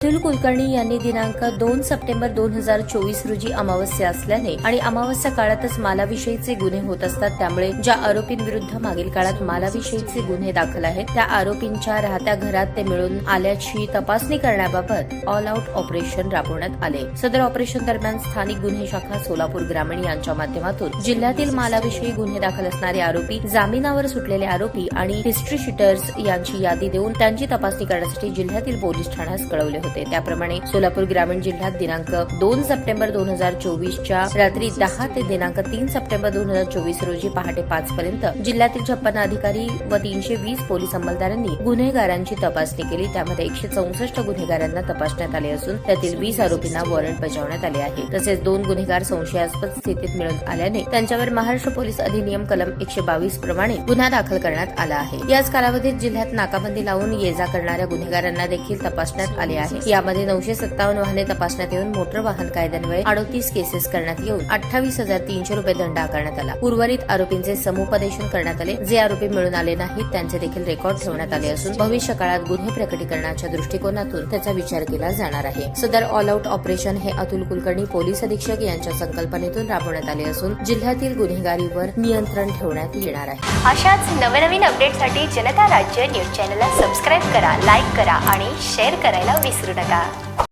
अतुल कुलकर्णी यांनी दिनांक दोन सप्टेंबर दोन हजार चोवीस रोजी अमावस्या असल्याने आणि अमावस्या काळातच मालाविषयीचे गुन्हे होत असतात त्यामुळे ज्या आरोपींविरुद्ध मागील काळात मालाविषयीचे गुन्हे दाखल आहेत त्या आरोपींच्या राहत्या घरात ते मिळून आल्याची तपासणी करण्याबाबत ऑल आउट ऑपरेशन राबवण्यात आले. सदर ऑपरेशन दरम्यान स्थानिक गुन्हे शाखा सोलापूर ग्रामीण यांच्या माध्यमातून जिल्ह्यातील मालाविषयी गुन्हे दाखल असणारे आरोपी जामिनावर सुटलेले आरोपी आणि हिस्ट्री शिटर्स यांची यादी देऊन त्यांची तपासणी करण्यासाठी जिल्ह्यातील पोलीस ठाण्यास कळवले होते. त्याप्रमाणे सोलापूर ग्रामीण जिल्ह्यात दिनांक दोन सप्टेंबर दोन हजार चोवीसच्या रात्री दहा ते दिनांक तीन सप्टेंबर दोन हजार चोवीस रोजी पहाटे पाच पर्यंत जिल्ह्यातील छप्पन अधिकारी व तीनशे वीस पोलीस अंमलदारांनी गुन्हेगारांची तपासणी केली. त्यामध्ये एकशे चौसष्ट गुन्हेगारांना तपासण्यात आले असून त्यातील वीस आरोपींना वॉरंट बजावण्यात आले आहे. तसेच दोन गुन्हेगार संशयास्पद स्थितीत मिळून आल्याने त्यांच्यावर महाराष्ट्र पोलीस अधिनियम कलम एकशे बावीस प्रमाणे गुन्हा दाखल करण्यात आला आहे. याच कालावधीत जिल्ह्यात नाकाबंदी लावून ये जा करणाऱ्या गुन्हेगारांना देखील तपासण्यात आले आहे. यामध्ये नऊशे सत्तावन्न वाहने तपासण्यात येऊन मोटर वाहन कायद्यान्वये अडोतीस केसेस करण्यात येऊन अठ्ठावीस हजार तीनशे रुपये दंड आकारण्यात आला. उर्वरित आरोपींचे समुपदेशन करण्यात आले. जे आरोपी मिळून आले नाहीत त्यांचे देखील रेकॉर्ड ठेवण्यात आले असून भविष्य काळात गुन्हे प्रकटीकरणाच्या दृष्टिकोनातून त्याचा विचार केला जाणार आहे. सदर ऑल आउट ऑपरेशन हे अतुल कुलकर्णी पोलीस अधीक्षक यांच्या संकल्पनेतून राबवण्यात आले असून जिल्ह्यातील गुन्हेगारीवर नियंत्रण ठेवण्यात येणार आहे. अशाच नवनवीन अपडेटसाठी जनता राज्य न्यूज चॅनलला सबस्क्राईब करा लाईक करा आणि शेअर करायला विसरू だか